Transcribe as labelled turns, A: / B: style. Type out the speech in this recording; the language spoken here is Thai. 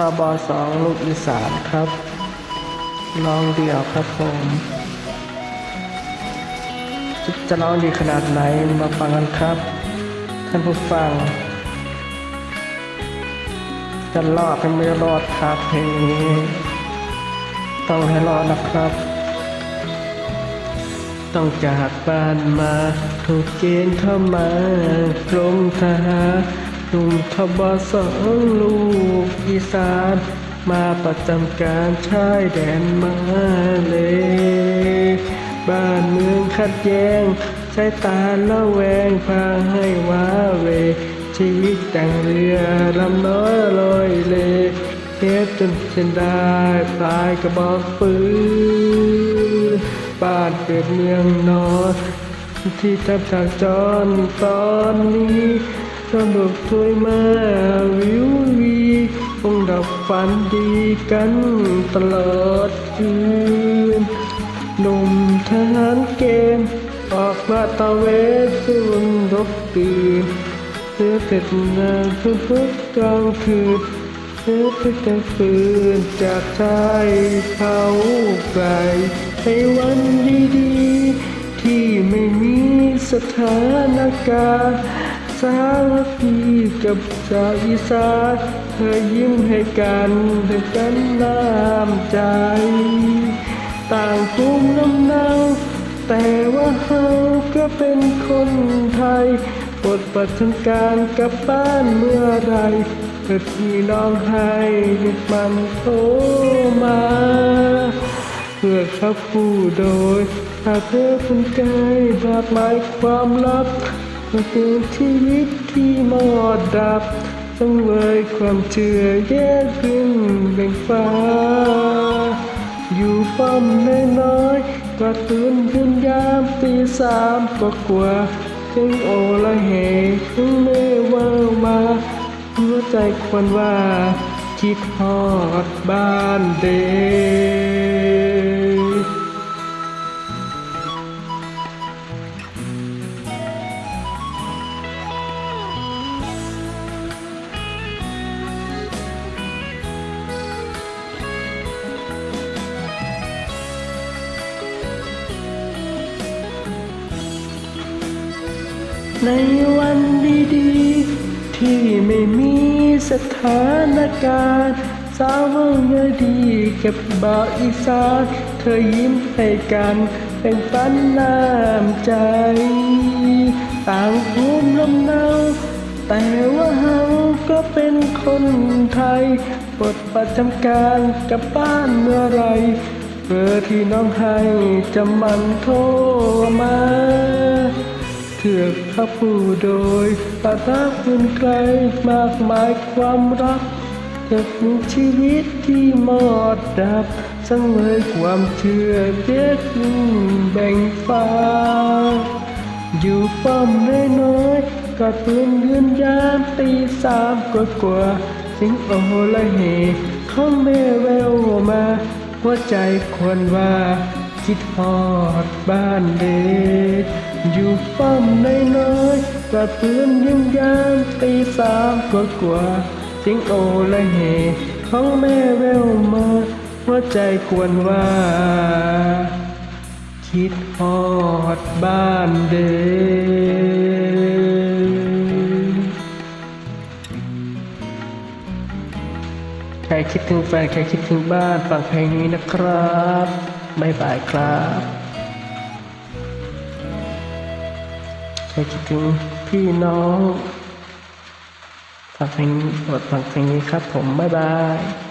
A: ทบสองลูกอีสานครับร้องเดี่ยวครับผมจะจะร้องดีขนาดไหนมาฟังกันครับ ท่านผู้ฟัง จะรอดกันไม่รอดครับเพลงนี้ต้องให้รอดนะครับ ต้องจากบ้านมา ถูกเกณฑ์เข้ามากรมทหาร หนุ่มทบสองลูกอีสาน มาประจำการชายแดนมาเลย บ้านเมืองขัดแย้งใช้ตาละแวงพาให้ว้าเว ชีวิตดังเรือลำน้อยลอยเลเฮ็ดจนเส้นได้ปลายกระบอกปืนบ้านเกิดเมืองนอนที่ทับจากจอรตอนนี้ สนุกถ้วยมาวิววีคงดับฝันดีกันตลอดคืนหนุ่มทหารเกณฑ์ออกมาตะเวนสู้รบปืนเพื่อเสร็จงานทุกทุกกลางคืนเพื่อที่จะฝืนจากชายเขาไกลในวันดีๆ ที่ไม่มีสถานการณ์ สาวัคคีกับชาวอีสานเธอยิ้มให้กันด้วยกันน้ำใจ ต่างภูมิลำเนาแต่ว่าเฮาก็เป็นคนไทยปลดปัจจัการกับบ้านเมื่อไรเกิดพี่น้องให้มันโทรมาเพื่อขับผู้โดยหากเธอเป็นกายบาดหมายความลับ เพื่อเป็นชีวิตที่มอดดับต้องเลยความเชื่อแยกขึ้นแบ่งฟ้า อยู่ป้อมน้อยๆก็ตื่นยืนยามตีสามก็กว่าถึงโอละเหถึงเมื่อว่ามาหัวใจควรว่า คิดฮอดบ้านเด็ก ในวันดีๆ ที่ไม่มีสถานการณ์สาวเมื่อดีกับบ่าวอีสานเธอยิ้มให้กันเป็นปันน้ำใจ ต่างภูมิลำเนาแต่ว่าเฮาก็เป็นคนไทยปลดประจำการกับบ้านเมื่อไรเบอร์ที่น้องให้จะมันโทรมา ถือกข้าผู้โดยปาทักคุณไกลมากมายความรักจะมีชีวิตที่มอดดับสังเวยความเชื่อเด็กยิ่งแบ่งฟ้า อยู่ป้อมน้อยๆก็ตื่นยืนยามตีสามกว่ากว่าๆสิงโอละเหเของแม่แววมา หัวใจควรว่า คิดฮอดบ้านเด็ก อยู่ป้อมน้อยๆก็ตื่นยิ้มยามตีสามกว่ากว่าๆเสียงโอละเหของแม่แววมาหัวใจควรว่า คิดฮอดบ้านเด็กใครคิดถึงแฟนใครคิดถึงบ้านฟังเพลงนี้นะครับ บ๊ายบายครับ ใครคิดถึงพี่น้องฝากเพลงโปรดฝากเพลงนี้ครับผม บ๊ายบาย